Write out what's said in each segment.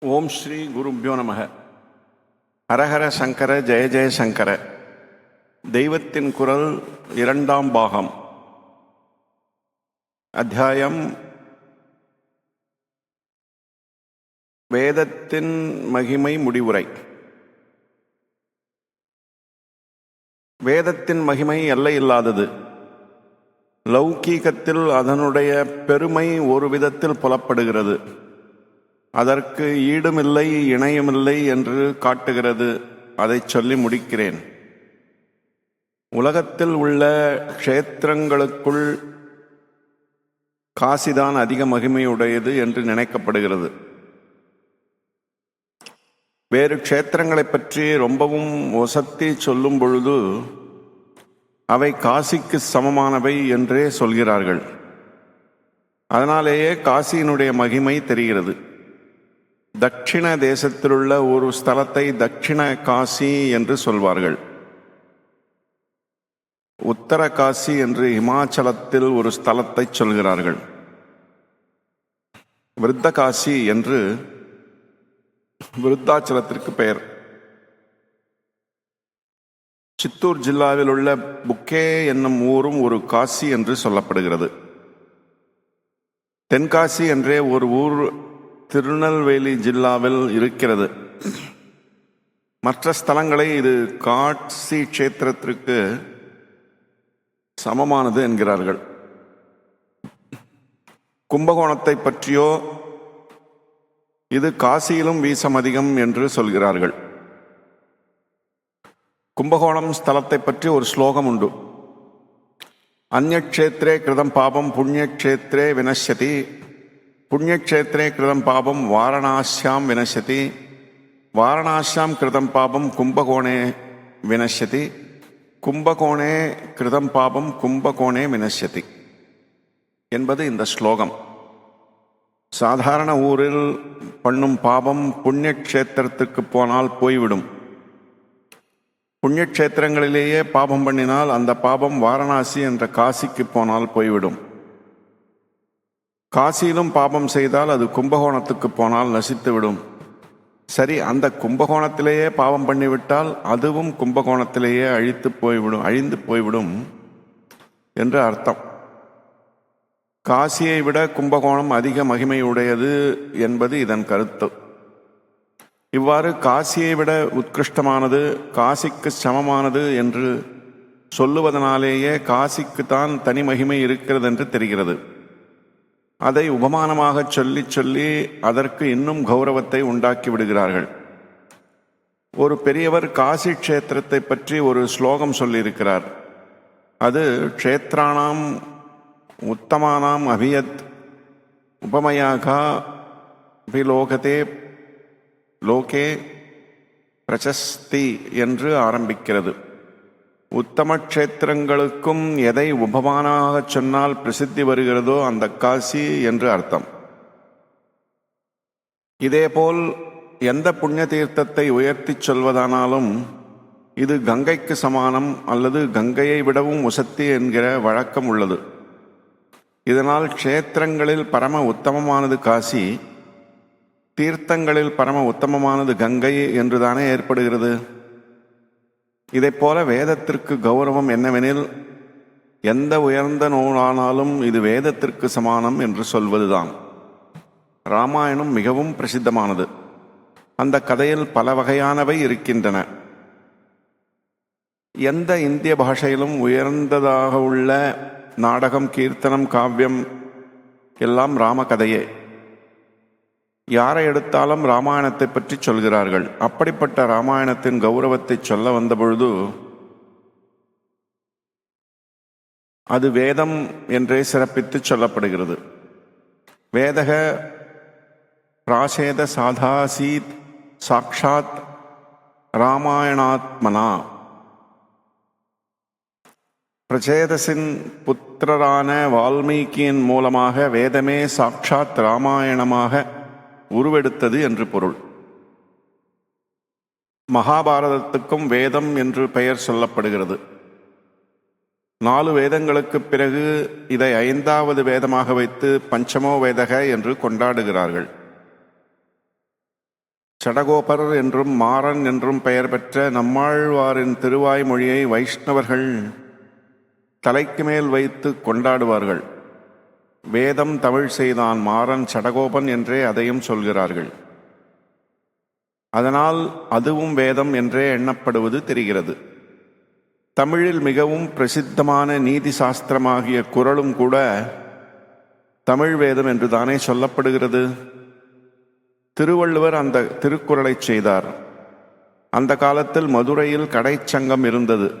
ஓம் ஸ்ரீ குருப்யோ நமக. ஹரஹர சங்கர ஜெய ஜெய சங்கர. தெய்வத்தின் குரல் இரண்டாம் பாகம். அத்தியாயம் வேதத்தின் மகிமை முடிவுரை. வேதத்தின் மகிமை எல்லையில்லாதது லௌகீகத்தில் அதனுடைய பெருமை ஒரு விதத்தில் புலப்படுகிறது. அதற்கு ஈடுமில்லை இணையுமில்லை என்று காட்டுகிறது. அதை சொல்லி முடிக்கிறேன். உலகத்தில் உள்ள க்ஷேத்திரங்களுக்குள் காசிதான் அதிக மகிமையுடையது என்று நினைக்கப்படுகிறது. வேறு க்ஷேத்திரங்களைப் பற்றி ரொம்பவும் ஒசத்தி சொல்லும் பொழுது அவை காசிக்கு சமமானவை என்றே சொல்கிறார்கள். அதனாலேயே காசியினுடைய மகிமை தெரிகிறது. தட்சிண தேசத்திலுள்ள ஒரு ஸ்தலத்தை தட்சிண காசி என்று சொல்வார்கள். உத்தர காசி என்று இமாச்சலத்தில் ஒரு ஸ்தலத்தை சொல்கிறார்கள். விருத்த காசி என்று விருத்தாச்சலத்திற்கு பெயர். சித்தூர் ஜில்லாவில் உள்ள புக்கே என்னும் ஊரும் ஒரு காசி என்று சொல்லப்படுகிறது. தென்காசி என்றே ஒரு ஊர் திருநெல்வேலி ஜில்லாவில் இருக்கிறது. மற்ற ஸ்தலங்களை இது காட்சி க்ஷேத்திரத்திற்கு சமமானது என்கிறார்கள். கும்பகோணத்தை பற்றியோ இது காசியிலும் வீசம் அதிகம் என்று சொல்கிறார்கள். கும்பகோணம் ஸ்தலத்தை பற்றி ஒரு ஸ்லோகம் உண்டு. அந்நக்ஷேத்திரே கிருதம் பாபம் புண்ணியக்ஷேத்திரே வினஷ்யதி புண்ணியக்ஷேத்திரே கிருதம் பாபம் வாரணாசியாம் வினசதி வாரணாசியாம் கிருதம் பாபம் கும்பகோணே வினசதி கும்பகோணே கிருதம் பாபம் கும்பகோணே வினசதி என்பது இந்த ஸ்லோகம். சாதாரண ஊரில் பண்ணும் பாபம் புண்ணியக்ஷேத்திரத்துக்கு போனால் போய்விடும். புண்ணியக்ஷேத்திரங்களிலேயே பாபம் பண்ணினால் அந்த பாபம் வாரணாசி என்ற காசிக்கு போனால் போய்விடும். காசியிலும் பாபம் செய்தால் அது கும்பகோணத்துக்கு போனால் நசித்துவிடும் சரி அந்த கும்பகோணத்திலேயே பாவம் பண்ணிவிட்டால் அதுவும் கும்பகோணத்திலேயே அழித்து போய்விடும் அழிந்து போய்விடும் என்று அர்த்தம். காசியை விட கும்பகோணம் அதிக மகிமையுடையது என்பது இதன் கருத்து. இவ்வாறு காசியை விட உத்கிருஷ்டமானது காசிக்கு சமமானது என்று சொல்லுவதனாலேயே காசிக்கு தான் தனி மகிமை இருக்கிறது என்று தெரிகிறது. அதை உபமானமாக சொல்லி சொல்லி அதற்கு இன்னும் கௌரவத்தை உண்டாக்கி விடுகிறார்கள். ஒரு பெரியவர் காசி க்ஷேத்திரத்தை பற்றி ஒரு ஸ்லோகம் சொல்லியிருக்கிறார். அது க்ஷேத்ராணாம் உத்தமானாம் அபியத் உபமயாகா அபிலோகதே லோகே பிரசஸ்தி என்று ஆரம்பிக்கிறது. உத்தம க்ஷேத்திரங்களுக்கும் எதை உபமானமாக சொன்னால் பிரசித்தி வருகிறதோ அந்த காசி என்று அர்த்தம். இதேபோல் எந்த புண்ணிய தீர்த்தத்தை உயர்த்தி சொல்வதானாலும் இது கங்கைக்கு சமானம் அல்லது கங்கையை விடவும் உசத்தி என்கிற வழக்கம் உள்ளது. இதனால் க்ஷேத்திரங்களில் பரம உத்தமமானது காசி தீர்த்தங்களில் பரம உத்தமமானது கங்கை என்றுதானே ஏற்படுகிறது? இதைப் போல வேதத்திற்கு கௌரவம் என்னவெனில் எந்த உயர்ந்த நூலானாலும் இது வேதத்திற்கு சமானம் என்று சொல்வதுதான். ராமாயணம் மிகவும் பிரசித்தமானது. அந்த கதையில் பல வகையானவை இருக்கின்றன. எந்த இந்திய பாஷையிலும் உயர்ந்ததாக உள்ள நாடகம் கீர்த்தனம் காவியம் எல்லாம் ராமகதையே. யாரை எடுத்தாலும் ராமாயணத்தை பற்றி சொல்கிறார்கள். அப்படிப்பட்ட ராமாயணத்தின் கௌரவத்தை சொல்ல வந்தபொழுது அது வேதம் என்றே சிறப்பித்து சொல்லப்படுகிறது. வேதக பிராசேத சாதாசீத் சாக்ஷாத் ராமாயணாத்மனா. பிரச்சேதசின் புத்திரரான வால்மீகியின் மூலமாக வேதமே சாட்சாத் ராமாயணமாக உருவெடுத்தது என்று பொருள். மகாபாரதத்துக்கும் வேதம் என்று பெயர் சொல்லப்படுகிறது. நாலு வேதங்களுக்கு பிறகு இதை ஐந்தாவது வேதமாக வைத்து பஞ்சமோ வேதக என்று கொண்டாடுகிறார்கள். சடகோபர் என்றும் மாறன் என்றும் பெயர் பெற்ற நம்மாழ்வாரின் திருவாய்மொழியை வைஷ்ணவர்கள் தலைக்கு மேல் வைத்து கொண்டாடுவார்கள். வேதம் தமிழ் செய்தான் மாறன் சடகோபன் என்றே அதையும் சொல்கிறார்கள். அதனால் அதுவும் வேதம் என்றே எண்ணப்படுவது தெரிகிறது. தமிழில் மிகவும் பிரசித்தமான நீதி சாஸ்திரமாகிய குறளும் கூட தமிழ் வேதம் என்று தானே சொல்லப்படுகிறது? திருவள்ளுவர் அந்த திருக்குறளை செய்தார். அந்த காலத்தில் மதுரையில் கடைச்சங்கம் இருந்தது.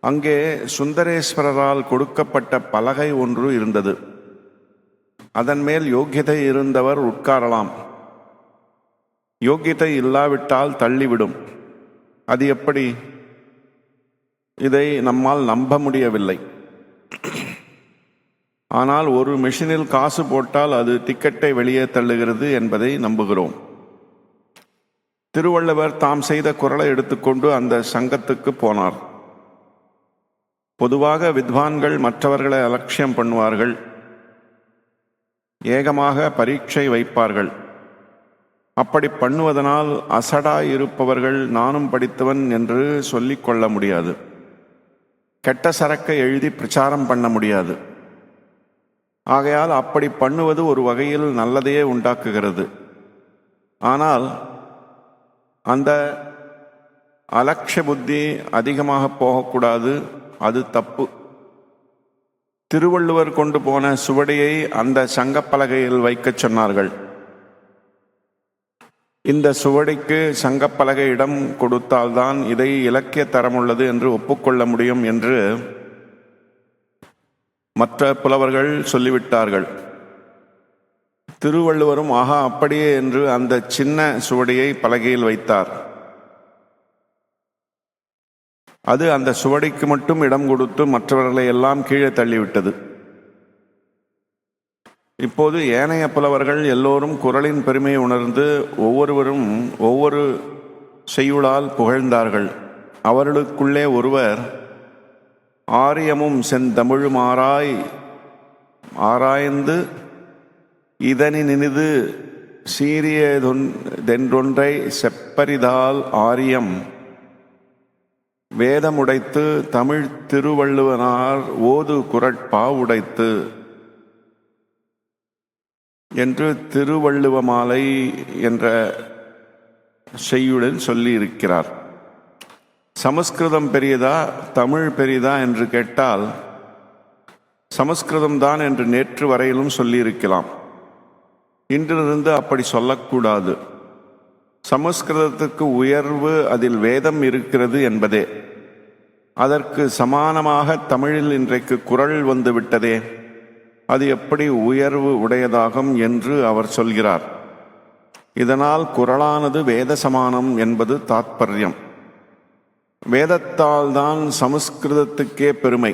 அங்கே சுந்தரேஸ்வரரால் கொடுக்கப்பட்ட பலகை ஒன்று இருந்தது. அதன் மேல் யோக்கியதை இருந்தவர் உட்காரலாம். யோக்கியத்தை இல்லாவிட்டால் தள்ளிவிடும். அது எப்படி? இதை நம்மால் நம்ப முடியவில்லை. ஆனால் ஒரு மெஷினில் காசு போட்டால் அது டிக்கெட்டை வெளியே தள்ளுகிறது என்பதை நம்புகிறோம். திருவள்ளுவர் தாம் செய்த குரலை எடுத்துக்கொண்டு அந்த சங்கத்துக்கு போனார். பொதுவாக வித்வான்கள் மற்றவர்களை அலட்சியம் பண்ணுவார்கள். ஏகமாக பரீட்சை வைப்பார்கள். அப்படி பண்ணுவதனால் அசடாயிருப்பவர்கள் நானும் படித்தவன் என்று சொல்லிக்கொள்ள முடியாது. கெட்ட சரக்கை எழுதி பிரச்சாரம் பண்ண முடியாது. ஆகையால் அப்படி பண்ணுவது ஒரு வகையில் நல்லதையே உண்டாக்குகிறது. ஆனால் அந்த அலட்ச புத்தி அதிகமாக போகக்கூடாது அது தப்பு. திருவள்ளுவர் கொண்டு போன சுவடியை அந்த சங்கப்பலகையில் வைக்கச் சொன்னார்கள். இந்த சுவடிக்கு சங்கப்பலகை இடம் கொடுத்தால்தான் இதை இலக்கிய தரமுள்ளது என்று ஒப்புக்கொள்ள முடியும் என்று மற்ற புலவர்கள் சொல்லிவிட்டார்கள். திருவள்ளுவரும் ஆஹா அப்படியே என்று அந்த சின்ன சுவடியை பலகையில் வைத்தார். அது அந்த சுவடிக்கு மட்டும் இடம் கொடுத்து மற்றவர்களை எல்லாம் கீழே தள்ளிவிட்டது. இப்போது ஏனைய புலவர்கள் எல்லோரும் குரலின் பெருமையை உணர்ந்து ஒவ்வொருவரும் ஒவ்வொரு செய்யுளால் புகழ்ந்தார்கள். அவர்களுக்குள்ளே ஒருவர் ஆரியமும் செந்தமிழுமாராய் ஆராய்ந்து இதனினிது தென்றொன்றை செப்பரிதால் ஆரியம் வேதமுடைத்து தமிழ் திருவள்ளுவனார் ஓது குரட்பா உடைத்து என்று திருவள்ளுவ மாலை என்ற செய்யுளில் சொல்லியிருக்கிறார். சமஸ்கிருதம் பெரியதா தமிழ் பெரியதா என்று கேட்டால் சமஸ்கிருதம் தான் என்று நேற்று வரையிலும் சொல்லியிருக்கலாம். இன்றிலிருந்து அப்படி சொல்லக்கூடாது. சமஸ்கிருதத்துக்கு உயர்வு அதில் வேதம் இருக்கிறது என்பதே. அதற்கு சமானமாக தமிழில் இன்றைக்கு குரல் வந்துவிட்டதே அது எப்படி உயர்வு உடையதாகும் என்று அவர் சொல்கிறார். இதனால் குரலானது வேத சமானம் என்பது தாத்பரியம். வேதத்தால் தான் சமஸ்கிருதத்துக்கே பெருமை.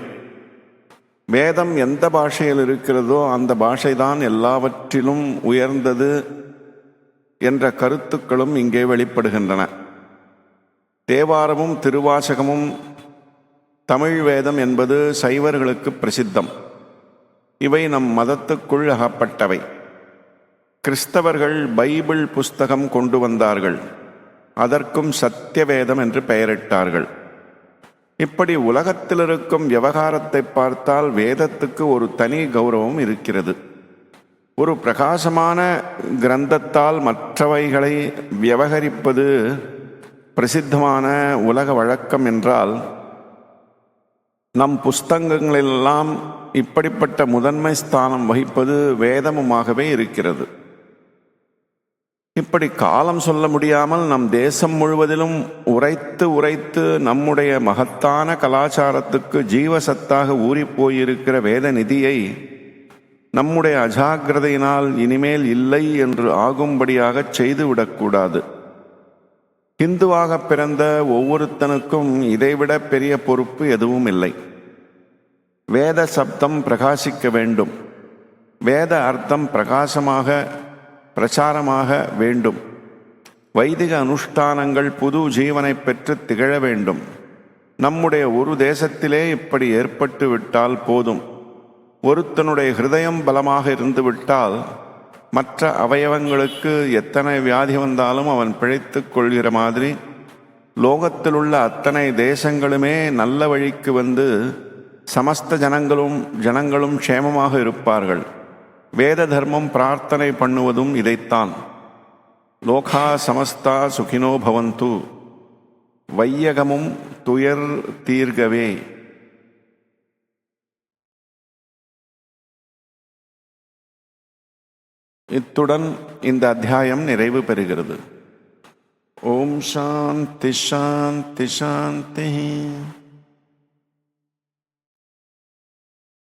வேதம் எந்த பாஷையில் இருக்கிறதோ அந்த பாஷைதான் எல்லாவற்றிலும் உயர்ந்தது என்ற கருத்துக்களும் இங்கே வெளிப்படுகின்றன. தேவாரமும் திருவாசகமும் தமிழ் வேதம் என்பது சைவர்களுக்கு பிரசித்தம். இவை நம் மதத்துக்குள் அகப்பட்டவை. கிறிஸ்தவர்கள் பைபிள் புஸ்தகம் கொண்டு வந்தார்கள். அதற்கும் சத்தியவேதம் என்று பெயரிட்டார்கள். இப்படி உலகத்தில் இருக்கும் விவகாரத்தை பார்த்தால் வேதத்துக்கு ஒரு தனி கௌரவம் இருக்கிறது. ஒரு பிரகாசமான கிரந்தத்தால் மற்றவைகளை விவகரிப்பது பிரசித்தமான உலக வழக்கம் என்றால் நம் புஸ்தகங்களெல்லாம் இப்படிப்பட்ட முதன்மை ஸ்தானம் வகிப்பது வேதமுமாகவே இருக்கிறது. இப்படி காலம் சொல்ல முடியாமல் நம் தேசம் முழுவதிலும் உரைத்து உரைத்து நம்முடைய மகத்தான கலாச்சாரத்துக்கு ஜீவசத்தாக ஊறிப்போயிருக்கிற வேத நிதியை நம்முடைய அஜாக்கிரதையினால் இனிமேல் இல்லை என்று ஆகும்படியாக செய்துவிடக்கூடாது. ஹிந்துவாக பிறந்த ஒவ்வொருத்தனுக்கும் இதைவிட பெரிய பொறுப்பு எதுவும் இல்லை. வேத சப்தம் பிரகாசிக்க வேண்டும். வேத அர்த்தம் பிரகாசமாக பிரச்சாரமாக வேண்டும். வைதிக அனுஷ்டானங்கள் புது ஜீவனை பெற்று திகழ வேண்டும். நம்முடைய ஒரு தேசத்திலே இப்படி ஏற்பட்டு விட்டால் போதும். ஒருத்தனுடைய ஹிருதயம் பலமாக இருந்துவிட்டால் மற்ற அவயவங்களுக்கு எத்தனை வியாதி வந்தாலும் அவன் பிழைத்து கொள்கிற மாதிரி லோகத்தில் உள்ள அத்தனை தேசங்களுமே நல்ல வழிக்கு வந்து சமஸ்த ஜனங்களும் ஜனங்களும் க்ஷேமமாக இருப்பார்கள். வேத தர்மம் பிரார்த்தனை பண்ணுவதும் இதைத்தான். லோகா சமஸ்தா சுகினோ பவந்து. வையகமும் துயர் தீர்கவே. இத்துடன் இந்த அத்தியாயம் நிறைவு பெறுகிறது. ஓம் சாந்தி சாந்தி சாந்தி.